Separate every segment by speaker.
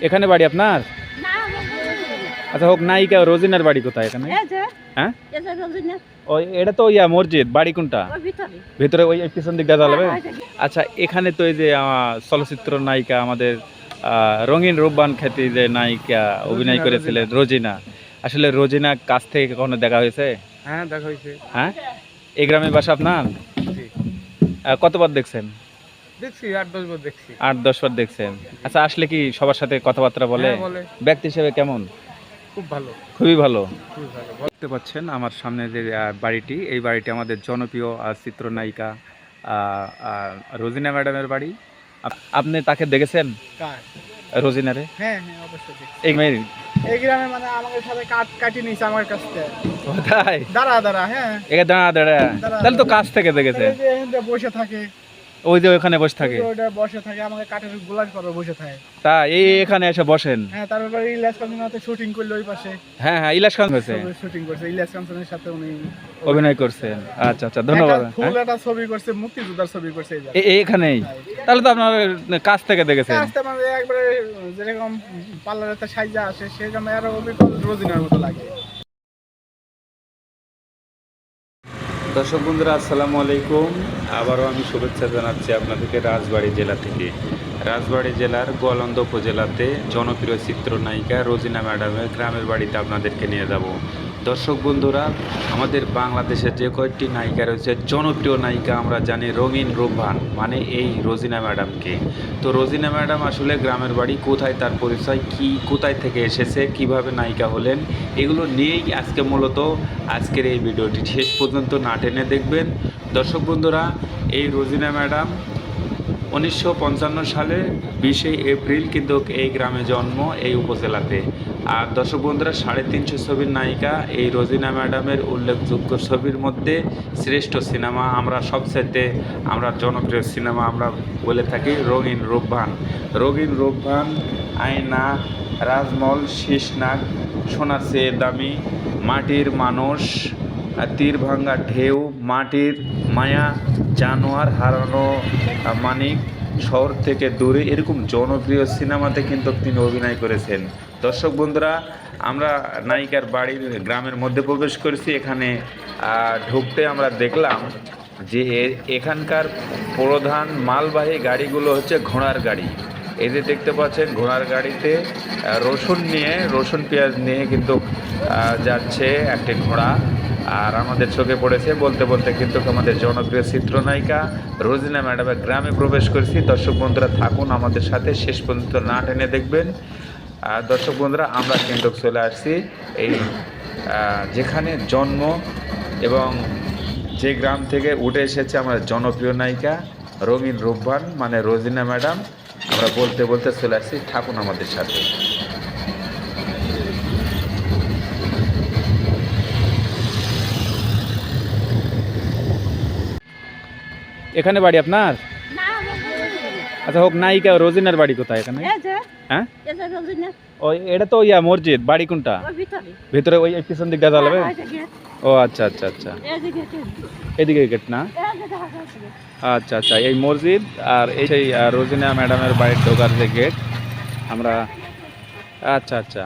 Speaker 1: এখানে বাড়ি আপনার? আচ্ছা হোক নায়িকা রোজিনার বাড়ি কোথায় এখানে? হ্যাঁ? এটা তো ইয়া মসজিদ বাড়ি কোনটা?
Speaker 2: ভিতরে।
Speaker 1: ওই পিছন দিকটা জ্বালাবে
Speaker 2: হ্যাঁ,
Speaker 1: আচ্ছা এখানে তো এই যে চলচ্চিত্র নায়িকা আমাদের আহ, রঙিন রূপবান খ্যাতি যে নায়িকা অভিনয় করেছিলেন রোজিনা। আসলে রোজিনা কাছ থেকে কখনো দেখা হয়েছে?
Speaker 3: হ্যাঁ দেখা হয়েছে।
Speaker 1: হ্যাঁ? এই গ্রামের বাসা আপনার? কতবার দেখছেন?
Speaker 3: দেখছি আট দশ বার দেখছি।
Speaker 1: আট দশ বার দেখছেন। আচ্ছা আসলে কি সবার সাথে কথাবার্তা বলে?
Speaker 3: হ্যাঁ, বলে।
Speaker 1: ব্যক্তি হিসেবে কেমন?
Speaker 3: খুব ভালো।
Speaker 1: খুবই ভালো। দেখতে পাচ্ছেন আমার সামনে যে বাড়িটি এই বাড়িটি আমাদের জনপ্রিয় চিত্রনায়িকা রোজিনা ম্যাডামের বাড়ি। আপনি তাকে দেখেছেন?
Speaker 3: কার?
Speaker 1: রোজিনারে?
Speaker 3: হ্যাঁ হ্যাঁ অবশ্যই দেখছি।
Speaker 1: এই মেয়ের?
Speaker 3: এই গ্রামে মানে আমাদের সাথে কাট কাটি নিয়েছে আমার কাছ থেকে।
Speaker 1: কোথায়
Speaker 3: দাঁড়া দাঁড়া হ্যাঁ।
Speaker 1: একে দাঁড়া দাঁড়া।
Speaker 3: দাঁড়া,
Speaker 1: তাহলে তো কাছ থেকে দেখেছে
Speaker 3: এই যে বসে থাকে।
Speaker 1: ওই যে ওখানে বসে থাকে।
Speaker 3: ওইটা বসে থাকে আমাকে কাঠের করে বসে থাকে।
Speaker 1: তা এই এখানে এসে বসেন।
Speaker 3: হ্যাঁ তারপরে কাঞ্চনের শুটিং করল ওই পাশে।
Speaker 1: হ্যাঁ হ্যাঁ ইলাস খান হয়েছে
Speaker 3: শুটিং করছে কাঞ্চনের সাথে উনি
Speaker 1: অভিনয় করছেন। আচ্ছা আচ্ছা ধন্যবাদ।
Speaker 3: ফুল একটা ছবি করছে মুক্তিযোদ্ধার ছবি করছে এই
Speaker 1: এখানেই? তাহলে তো আপনার কাছ থেকে দেখেছেন।
Speaker 3: আস্তে মানে একবারে যেরকম পার্লারেতে সাইজা আসে সেরকম আরও অবিকল রোজিনার মতো লাগে।
Speaker 1: দর্শক বন্ধুরা, আসসালামু আলাইকুম। আবারও আমি শুভেচ্ছা জানাচ্ছি আপনাদেরকে রাজবাড়ি জেলা থেকে। রাজবাড়ি জেলার গোয়ালন্দ উপজেলাতে জনপ্রিয় চিত্রনায়িকা রোজিনা ম্যাডামের গ্রামের বাড়িতে আপনাদেরকে নিয়ে যাব। দর্শক বন্ধুরা, আমাদের বাংলাদেশের যে কয়েকটি নায়িকা রয়েছে, জনপ্রিয় নায়িকা আমরা জানি রঙিন রূপবান মানে এই রোজিনা ম্যাডামকে। তো রোজিনা ম্যাডাম আসলে গ্রামের বাড়ি, কোথায় তার পরিচয়, কি, কোথায় থেকে এসেছে, কীভাবে নায়িকা হলেন, এগুলো নিয়েই আজকে মূলত আজকের এই ভিডিওটি। শেষ পর্যন্ত না টেনে দেখবেন। দর্শক বন্ধুরা, এই রোজিনা ম্যাডাম উনিশশো পঞ্চান্ন সালে বিশে এপ্রিল কিন্তু এই গ্রামে জন্ম এই উপজেলাতে। আর দর্শক বন্ধুরা, সাড়ে তিনশো ছবির নায়িকা এই রোজিনা ম্যাডামের উল্লেখযোগ্য ছবির মধ্যে শ্রেষ্ঠ সিনেমা আমরা সবচাইতে আমরা জনপ্রিয় সিনেমা আমরা বলে থাকি রঙিন রূপবান। রঙিন রূপবান, আয়না, রাজমহল শীষনাগ সোনার চেয়ে দামি, মাটির মানুষ তীর ভাঙ্গা ঢেউ, মাটির মায়া, জানোয়ার হারানো মানিক শহর থেকে দূরে। এরকম জনপ্রিয় সিনেমাতে কিন্তু তিনি অভিনয় করেছেন। দর্শক বন্ধুরা, আমরা নায়িকার বাড়ির গ্রামের মধ্যে প্রবেশ করেছি। এখানে ঢুকতে আমরা দেখলাম যে এখানকার প্রধান মালবাহী গাড়িগুলো হচ্ছে ঘোড়ার গাড়ি। এই যে দেখতে পাচ্ছেন, ঘোড়ার গাড়িতে রসুন নিয়ে, রসুন পেঁয়াজ নিয়ে কিন্তু যাচ্ছে একটি ঘোড়া। আর আমাদের চোখে পড়েছে, বলতে বলতে কিন্তু আমাদের জনপ্রিয় চিত্রনায়িকা রোজিনা ম্যাডামের গ্রামে প্রবেশ করেছি। দর্শক বন্ধুরা, থাকুন আমাদের সাথে, শেষ পর্যন্ত না টেনে দেখবেন। আর দর্শক বন্ধুরা, আমরা কিন্তু চলে আসছি এই যেখানে জন্ম এবং যে গ্রাম থেকে উঠে এসেছে আমার জনপ্রিয় নায়িকা রঙিন রূপবান মানে রোজিনা ম্যাডাম। আমরা বলতে বলতে চলে আসছি, থাকুন আমাদের সাথে। এখানে বাড়ি আপনার? আচ্ছা হোক নায়িকা রোজিনার বাড়ি কোথায় এখানে? হ্যাঁ? ওই এটা তো ইয়া মসজিদ বাড়ি কোনটা?
Speaker 2: ভিতরে।
Speaker 1: ওই পিছন দিকটা জ্বালাবে
Speaker 2: হ্যাঁ,
Speaker 1: ও আচ্ছা আচ্ছা আচ্ছা। এদিকে গেট না। আচ্ছা আচ্ছা এই মসজিদ আর এই সেই রোজিনা ম্যাডামের বাড়ির ঢোকার যে গেট আমরা আচ্ছা আচ্ছা।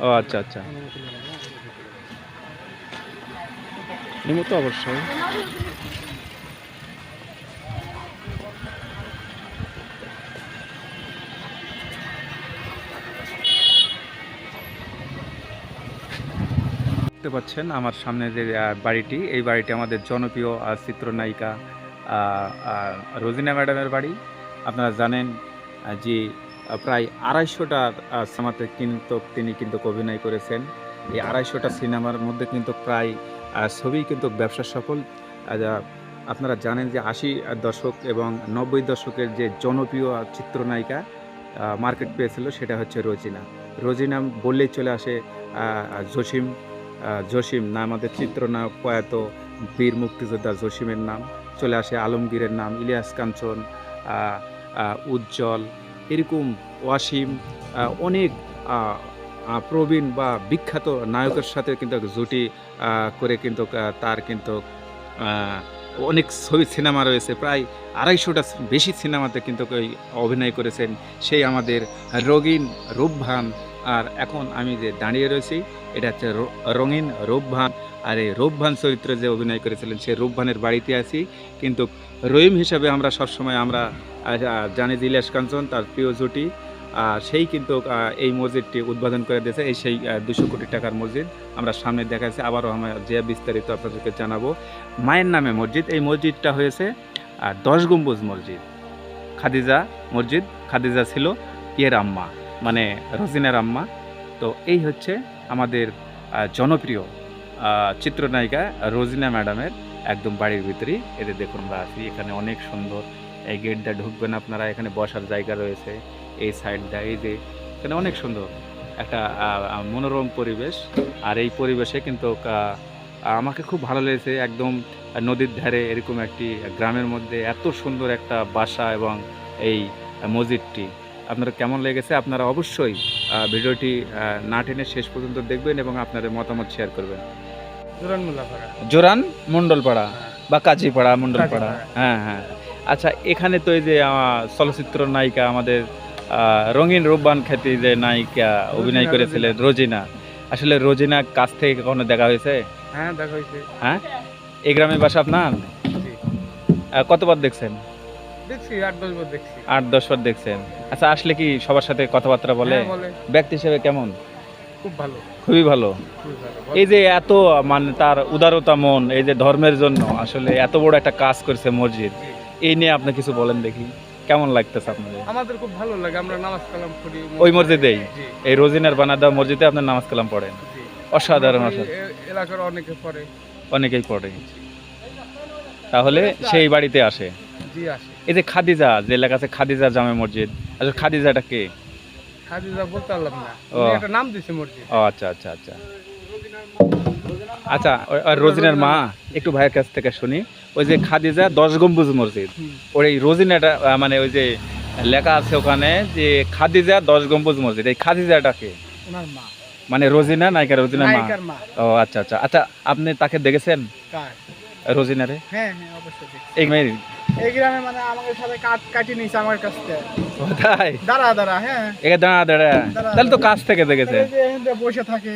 Speaker 1: ও আচ্ছা আচ্ছা। নিমো তো অবশ্যই। পাচ্ছেন আমার সামনে যে বাড়িটি, এই বাড়িটি আমাদের জনপ্রিয় চিত্রনায়িকা রোজিনা ম্যাডামের বাড়ি। আপনারা জানেন যে প্রায় আড়াইশোটার সিনেমাতে কিন্তু তিনি কিন্তু অভিনয় করেছেন। এই আড়াইশোটা সিনেমার মধ্যে কিন্তু প্রায় ছবি কিন্তু ব্যবসা সফল। আপনারা জানেন যে আশি দশক এবং নব্বই দশকের যে জনপ্রিয় চিত্রনায়িকা মার্কেট পেয়েছিল সেটা হচ্ছে রোজিনা। রোজিনা বললেই চলে আসে জসিম জসিম না, আমাদের চিত্রনায়ক প্রয়াত বীর মুক্তিযোদ্ধা জসিমের নাম। চলে আসে আলমগীরের নাম, ইলিয়াস কাঞ্চন উজ্জ্বল এরকম ওয়াসিম অনেক প্রবীণ বা বিখ্যাত নায়কের সাথে কিন্তু জুটি করে কিন্তু তার কিন্তু অনেক ছবি, সিনেমা রয়েছে। প্রায় আড়াইশোটা বেশি সিনেমাতে কিন্তু অভিনয় করেছেন সেই আমাদের রঙিন রূপভান আর এখন আমি যে দাঁড়িয়ে রয়েছি, এটা হচ্ছে রঙিন রূপভান। আর এই রূপভান চরিত্রে যে অভিনয় করেছিলেন, সেই রূপভানের বাড়িতে আছি। কিন্তু রহিম হিসাবে আমরা সবসময় আমরা জানি ইলিয়াস কাঞ্চন তার প্রিয় জুটি। আর সেই কিন্তু এই মসজিদটি উদ্বোধন করে দিয়েছে। এই সেই দুশো কোটি টাকার মসজিদ আমরা সামনে দেখাচ্ছি আবারও আমরা যে বিস্তারিত আপনাদেরকে জানাব। মায়ের নামে মসজিদ, এই মসজিদটা হয়েছে দশ গম্বুজ মসজিদ। খাদিজা মসজিদ, খাদিজা ছিল ইয়ের আম্মা। মানে রোজিনার আম্মা। তো এই হচ্ছে আমাদের জনপ্রিয় চিত্রনায়িকা রোজিনা ম্যাডামের একদম বাড়ির ভিতরেই। এদের দেখুন আমরা আছি এখানে অনেক সুন্দর। এই গেটটা ঢুকবেন আপনারা, এখানে বসার জায়গা রয়েছে। এই সাইডটা, এই যে, এখানে অনেক সুন্দর একটা মনোরম পরিবেশ। আর এই পরিবেশে কিন্তু আমাকে খুব ভালো লেগেছে একদম নদীর ধারে এরকম একটি গ্রামের মধ্যে এত সুন্দর একটা বাসা এবং এই মসজিদটি। আপনারা কেমন লেগেছে আপনারা অবশ্যই ভিডিওটি না টেনে শেষ পর্যন্ত দেখবেন এবং আপনাদের মতামত শেয়ার করবেন।
Speaker 3: জোরান
Speaker 1: মণ্ডলপাড়া বা কাজীপাড়া মণ্ডলপাড়া। হ্যাঁ হ্যাঁ। আচ্ছা এখানে তো এই যে চলচ্চিত্র নায়িকা আমাদের আহ, রঙিন রূপবান খ্যাতি যে নায়িকা অভিনয় করেছিলেন রোজিনা। আসলে রোজিনা কাছ থেকে কখনো দেখা হয়েছে?
Speaker 3: হ্যাঁ দেখা হয়েছে।
Speaker 1: হ্যাঁ? এই গ্রামের বাসা আপনার? কতবার দেখছেন?
Speaker 3: দেখছি আট দশ বার দেখছি।
Speaker 1: আট দশ বার দেখছেন। আচ্ছা আসলে কি সবার সাথে কথাবার্তা বলে?
Speaker 3: হ্যাঁ, বলে।
Speaker 1: ব্যক্তি হিসেবে কেমন?
Speaker 3: খুব ভালো।
Speaker 1: খুবই ভালো। এই যে এত মানে তার উদারতা মন এই যে ধর্মের জন্য আসলে এত বড় একটা কাজ করছে মসজিদ
Speaker 3: জি।
Speaker 1: এই নিয়ে আপনি কিছু বলেন দেখি। কেমন লাগতেছে আপনাদের?
Speaker 3: আমাদের খুব ভালো লাগে আমরা নামাজ কালাম করি
Speaker 1: ওই মসজিদেই?
Speaker 3: জি।
Speaker 1: এই রোজিনার বানাদা মসজিদে আপনার নামাজ কালাম পড়েন?
Speaker 3: জি।
Speaker 1: অসাধারণ
Speaker 3: ওই
Speaker 1: অসাধারণ।
Speaker 3: এ- এলাকার অনেকে পড়ে।
Speaker 1: অনেকেই পড়ে। তাহলে সেই বাড়িতে আসে।
Speaker 3: জি আসে।
Speaker 1: এই যে খাদিজা যে এলাকা আছে খাদিজা জামে মসজিদ আসলে খাদিজাটা কে?
Speaker 3: হাজিরা বলতে পারলাম না। একটা নাম দিছে মসজিদ।
Speaker 1: ও আচ্ছা আচ্ছা আচ্ছা। আচ্ছা রোজিনার মা একটু ভাইয়ের কাছ থেকে শুনি। ওই যে খাদিজা দশ গম্বুজ মসজিদ। ওর এই রোজিনাটা মানে ওই যে লেখা আছে ওখানে যে খাদিজা দশ গম্বুজ মসজিদ। এই খাদিজাটাকে
Speaker 3: ওনার মা।
Speaker 1: মানে রোজিনা নায়িকা রোজিনার মা?
Speaker 3: মা।
Speaker 1: ও আচ্ছা আচ্ছা। আচ্ছা আপনি তাকে দেখেছেন? রোজিনারে?
Speaker 3: হ্যাঁ হ্যাঁ অবশ্যই
Speaker 1: এই মেয়ের
Speaker 3: এই গ্রামে মানে আমাদের সাথে কাট কাটি নিয়েছে আমার কাছ থেকে।
Speaker 1: কোথায়?
Speaker 3: দাঁড়া দাঁড়া হ্যাঁ।
Speaker 1: একে দাঁড়া দাঁড়া।
Speaker 3: দাঁড়া,
Speaker 1: তাহলে তো কাছ থেকে দেখেছে।
Speaker 3: এই বসে থাকে।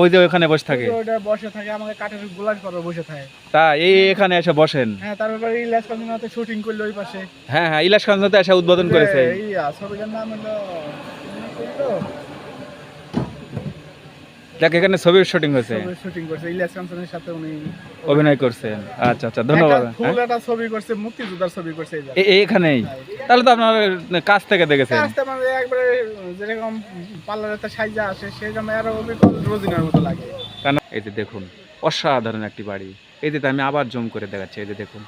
Speaker 1: ওই যে ওখানে বসে থাকে।
Speaker 3: বসে থাকে আমাকে কাঠের করে বসে থাকে।
Speaker 1: তা এই এখানে এসে বসেন।
Speaker 3: হ্যাঁ তারপরে ইলাস কামিনাতে শুটিং করল ওই পাশে।
Speaker 1: হ্যাঁ হ্যাঁ ইলাস খান এসে উদ্বোধন করেছে।
Speaker 3: যে ছবিটার নাম হলো?
Speaker 1: যাক এখানে ছবির শুটিং হয়েছে।
Speaker 3: শুটিং করছে ইলিয়াস কাঞ্চনের সাথে উনি
Speaker 1: অভিনয় করছেন। আচ্ছা আচ্ছা ধন্যবাদ।
Speaker 3: ফুল একটা ছবি করছে মুক্তিযোদ্ধার ছবি করছে
Speaker 1: তাহলে তো আপনার কাছ থেকে দেখেছেন।
Speaker 3: একবারে যেরকম সাইজা আসে সেরকম আরও অবিকল রোজিনার মতো লাগে।
Speaker 1: এই যে দেখুন অসাধারণ একটি বাড়ি। এই যে আমি আবার জুম করে দেখাচ্ছি এই যে দেখুন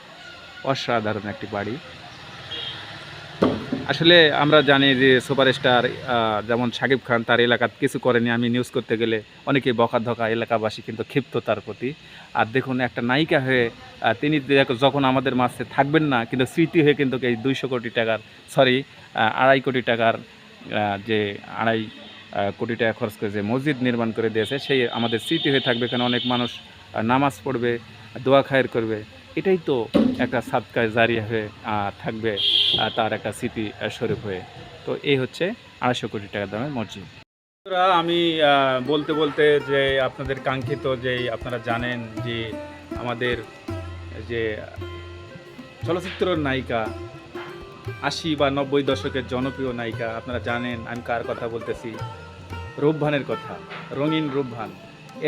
Speaker 1: অসাধারণ একটি বাড়ি। আসলে আমরা জানি যে সুপারস্টার যেমন শাকিব খান, তার এলাকার কিছু করেনি। আমি নিউজ করতে গেলে অনেকেই বকা ধকা এলাকাবাসী কিন্তু ক্ষিপ্ত তার প্রতি। আর দেখুন, একটা নায়িকা হয়ে তিনি যখন আমাদের মাঝে থাকবেন না, কিন্তু স্মৃতি হয়ে কিন্তু এই দুইশো কোটি টাকার সরি আড়াই কোটি টাকার যে আড়াই কোটি টাকা খরচ করে যে মসজিদ নির্মাণ করে দিয়েছে, সেই আমাদের স্মৃতি হয়ে থাকবে। এখানে অনেক মানুষ নামাজ পড়বে, দোয়া খায়ের করবে। এটাই তো একটা সাদকায় জারিয়া হয়ে থাকবে তার একটা স্মৃতি স্বরূপ হয়ে। তো এই হচ্ছে আড়াইশো কোটি টাকা দামের মসজিদ। আমি বলতে বলতে যে আপনাদের কাঙ্ক্ষিত যে আপনারা জানেন যে আমাদের যে চলচ্চিত্র নায়িকা, আশি বা নব্বই দশকের জনপ্রিয় নায়িকা, আপনারা জানেন আমি কার কথা বলতেছি? রূপভানের কথা, রঙিন রূপভান।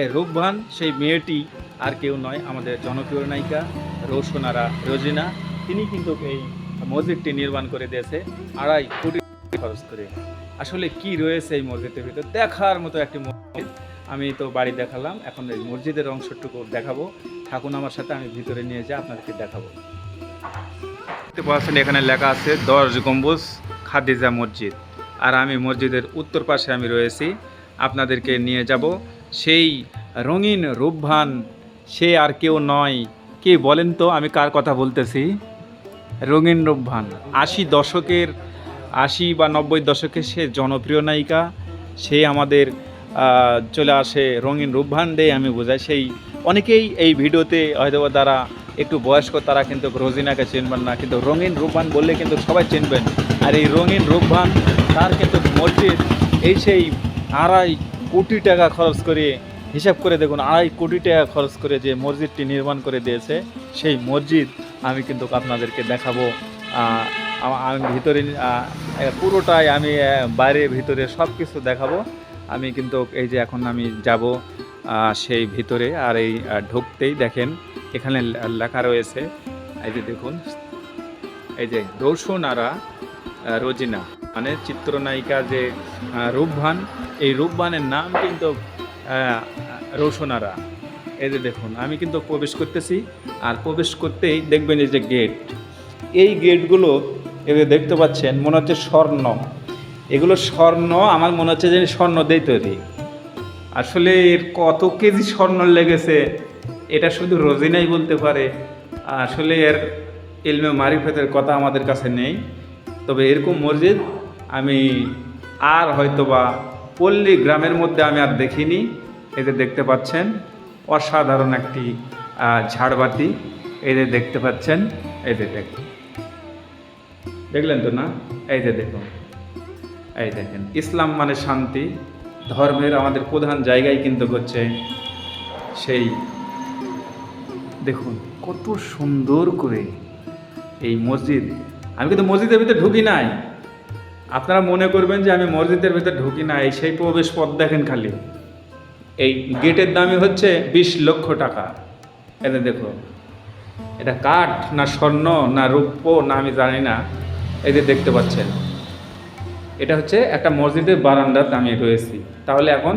Speaker 1: এ রূপভান সেই মেয়েটি আর কেউ নয়, আমাদের জনপ্রিয় নায়িকা রৌশনারা রোজিনা। তিনি কিন্তু এই মসজিদটি নির্মাণ করে দিয়েছে আড়াই কোটি খরচ করে। আসলে কি রয়েছে এই মসজিদের ভিতরে? দেখার মতো একটি মসজিদ। আমি তো বাড়ি দেখালাম, এখন এই মসজিদের অংশটুকু দেখাবো। থাকুন আমার সাথে আমি ভিতরে নিয়ে যাই আপনাদেরকে দেখাবো। দেখতে পাচ্ছেন, এখানে লেখা আছে, দশ গম্বুজ খাদিজা মসজিদ। আর আমি মসজিদের উত্তর পাশে আমি রয়েছি। আপনাদেরকে নিয়ে যাব। সেই রঙিন রূপভান সে আর কেউ নয়। কে বলেন তো আমি কার কথা বলতেছি? রঙিন রূপভান। আশি দশকের, আশি বা নব্বই দশকে সে জনপ্রিয় নায়িকা। সে আমাদের চলে আসে রঙিন রূপভান দিয়ে আমি বোঝাই সেই। অনেকেই এই ভিডিওতে হয়তো তারা একটু বয়স্ক, তারা কিন্তু রোজিনাকে চিনবেন না। কিন্তু রঙিন রূপবান বললে কিন্তু সবাই চিনবেন। আর এই রঙিন রূপভান, তার কিন্তু মসজিদ এই সেই আড়াই কোটি টাকা খরচ করে হিসাব করে দেখুন আড়াই কোটি টাকা খরচ করে যে মসজিদটি নির্মাণ করে দিয়েছে সেই মসজিদ আমি কিন্তু আপনাদেরকে দেখাবো। আমি ভিতরে পুরোটাই আমি বাইরে ভিতরে সব কিছু দেখাবো। আমি কিন্তু এই যে এখন আমি যাব সেই ভিতরে আর এই ঢুকতেই দেখেন এখানে লেখা রয়েছে এই যে দেখুন এই যে রৌসুনারা আহ, রোজিনা। মানে চিত্রনায়িকা যে আহ, রূপবান এই রূপবানের নাম কিন্তু আহ, রৌসুনারা এই যে দেখুন আমি কিন্তু প্রবেশ করতেছি আর প্রবেশ করতেই দেখবেন এই যে গেট এই গেটগুলো এবার দেখতে পাচ্ছেন মনে হচ্ছে স্বর্ণ। এগুলো স্বর্ণ আমার মনে হচ্ছে যে স্বর্ণ দিয়ে তৈরি। আসলে এর কত কেজি স্বর্ণ লেগেছে এটা শুধু রোজিনাই বলতে পারে। আসলে এর ইলমে মারিফতের কথা আমাদের কাছে নেই। তবে এরকম মসজিদ আমি আর হয়তোবা পল্লী গ্রামের মধ্যে আমি আর দেখিনি। যে দেখতে পাচ্ছেন, অসাধারণ একটি ঝাড়বাতি। যে দেখতে পাচ্ছেন যে দেখুন। দেখলেন তো না? এই যে দেখুন। এই দেখেন, ইসলাম মানে শান্তি, ধর্মের আমাদের প্রধান জায়গায় কিন্তু হচ্ছে সেই, দেখুন কত সুন্দর করে এই মসজিদ। আমি কিন্তু মসজিদের ভিতরে ঢুকি নাই। আপনারা মনে করবেন যে আমি মসজিদের ভিতরে ঢুকি না, এই সেই প্রবেশ পথ দেখেন খালি। এই গেটের দামই হচ্ছে বিশ লক্ষ টাকা। এতে দেখো, এটা কাঠ না স্বর্ণ না রূপ্য না আমি জানি না এই যে দেখতে পাচ্ছেন। এটা হচ্ছে একটা মসজিদের বারান্দাতে আমি রয়েছি। তাহলে এখন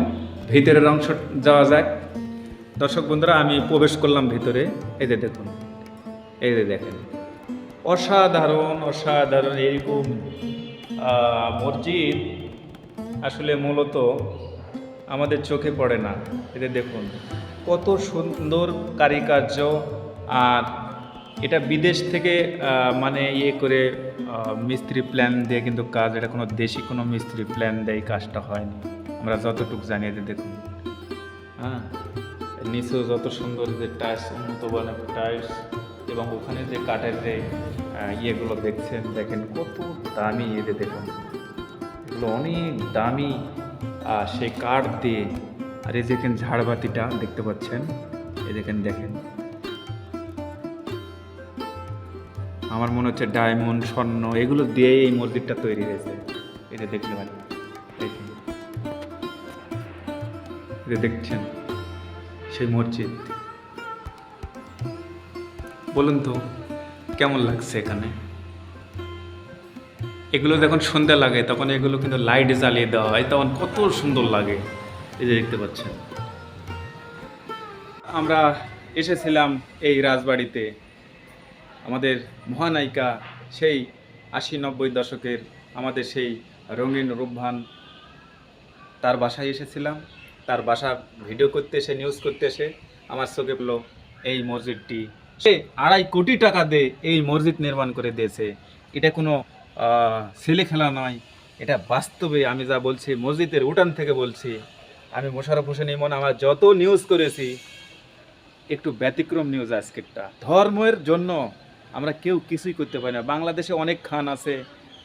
Speaker 1: ভিতরের অংশ যাওয়া যাক। দর্শক বন্ধুরা, আমি প্রবেশ করলাম ভিতরে। এই যে দেখুন, এই যে দেখেন। অসাধারণ অসাধারণ এইরকম মসজিদ আসলে মূলত আমাদের চোখে পড়ে না। এতে দেখুন, কত সুন্দর কারিকার্য আর এটা বিদেশ থেকে মানে ইয়ে করে মিস্ত্রি প্ল্যান দিয়ে কিন্তু কাজ। এটা কোনো দেশি কোনো মিস্ত্রি প্ল্যান দেয় কাজটা হয়নি। আমরা যতটুকু জানি এতে দেখুন হ্যাঁ নিচেও যত সুন্দর যে টাইলস উন্নত মানের টাইলস এবং ওখানে যে কাঠের যে ইয়েগুলো দেখছেন, দেখেন কত দামি এতে দেখুন। এগুলো অনেক দামি সেই কাঠ দিয়ে। আর এই দেখেন ঝাড়বাতিটা, দেখতে পাচ্ছেন? এই দেখেন দেখেন। আমার মনে হচ্ছে ডায়মন্ড, স্বর্ণ, এগুলো দিয়ে এই মসজিদটা তৈরি হয়েছে। এটা দেখতে দেখুন। এটা দেখছেন, সেই মসজিদ। বলুন তো কেমন লাগছে এখানে? এগুলো যখন সন্ধ্যা লাগে, তখন এগুলো কিন্তু লাইট জ্বালিয়ে দেওয়া হয়, তখন কত সুন্দর লাগে। এই যে দেখতে পাচ্ছেন। আমরা এসেছিলাম এই রাজবাড়িতে। আমাদের মহানায়িকা সেই আশি নব্বই দশকের আমাদের সেই রঙিন রূপভান তার বাসায় এসেছিলাম। তার বাসা ভিডিও করতে এসে নিউজ করতে এসে আমার চোখে পেল এই মসজিদটি। সে আড়াই কোটি টাকা দিয়ে এই মসজিদ নির্মাণ করে দিয়েছে। এটা কোনো ছেলে খেলা নয়। এটা বাস্তবে আমি যা বলছি, মসজিদের উঠান থেকে বলছি। আমি মোশারফ হোসেন ইমন, আমার যত নিউজ করেছি, একটু ব্যতিক্রম নিউজ আজকেরটা। ধর্মের জন্য আমরা কেউ কিছুই করতে পারি না। বাংলাদেশে অনেক খান আছে,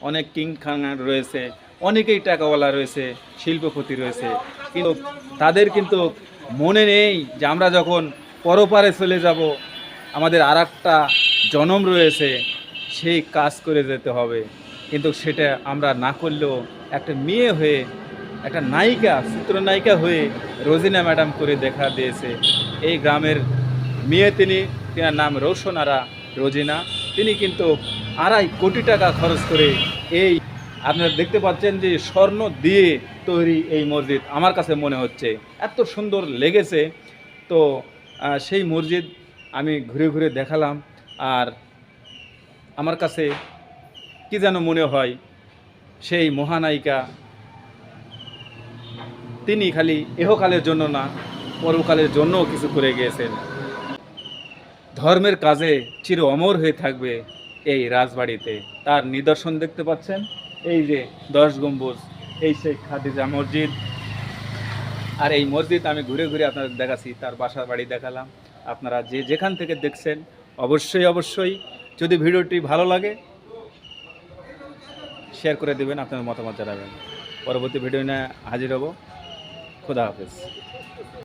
Speaker 1: অনেক কিং খান রয়েছে, অনেকেই টাকাওয়ালা রয়েছে, শিল্পপতি রয়েছে। কিন্তু তাদের কিন্তু মনে নেই যে আমরা যখন পরপারে চলে যাব আমাদের আর জনম রয়েছে, সেই কাজ করে যেতে হবে। কিন্তু সেটা আমরা না করলেও একটা মেয়ে হয়ে, একটা নায়িকা, চিত্রনায়িকা হয়ে রোজিনা ম্যাডাম করে দেখা দিয়েছে। এই গ্রামের মেয়ে তিনি, তিনার নাম রৌশনারা রোজিনা। তিনি কিন্তু আড়াই কোটি টাকা খরচ করে এই আপনারা দেখতে পাচ্ছেন যে স্বর্ণ দিয়ে তৈরি এই মসজিদ। আমার কাছে মনে হচ্ছে, এত সুন্দর লেগেছে। তো সেই মসজিদ আমি ঘুরে ঘুরে দেখালাম আর আমার কাছে কি যেন মনে হয়, সেই মহানায়িকা তিনি খালি এহকালের জন্য না, পরকালের জন্যও কিছু করে গিয়েছেন। ধর্মের কাজে চির অমর হয়ে থাকবে এই রাজবাড়িতে। তার নিদর্শন দেখতে পাচ্ছেন? এই যে দশ গম্বুজ, এই সেই খাদিজা মসজিদ। আর এই মসজিদ আমি ঘুরে ঘুরে আপনাদের দেখাচ্ছি, তার বাসার বাড়ি দেখালাম। আপনারা যে যেখান থেকে দেখছেন, অবশ্যই অবশ্যই যদি ভিডিওটি ভালো লাগে শেয়ার করে দেবেন আপনার মতামত জানাবেন। পরবর্তী ভিডিও নিয়ে হাজির হব। খোদা হাফেজ।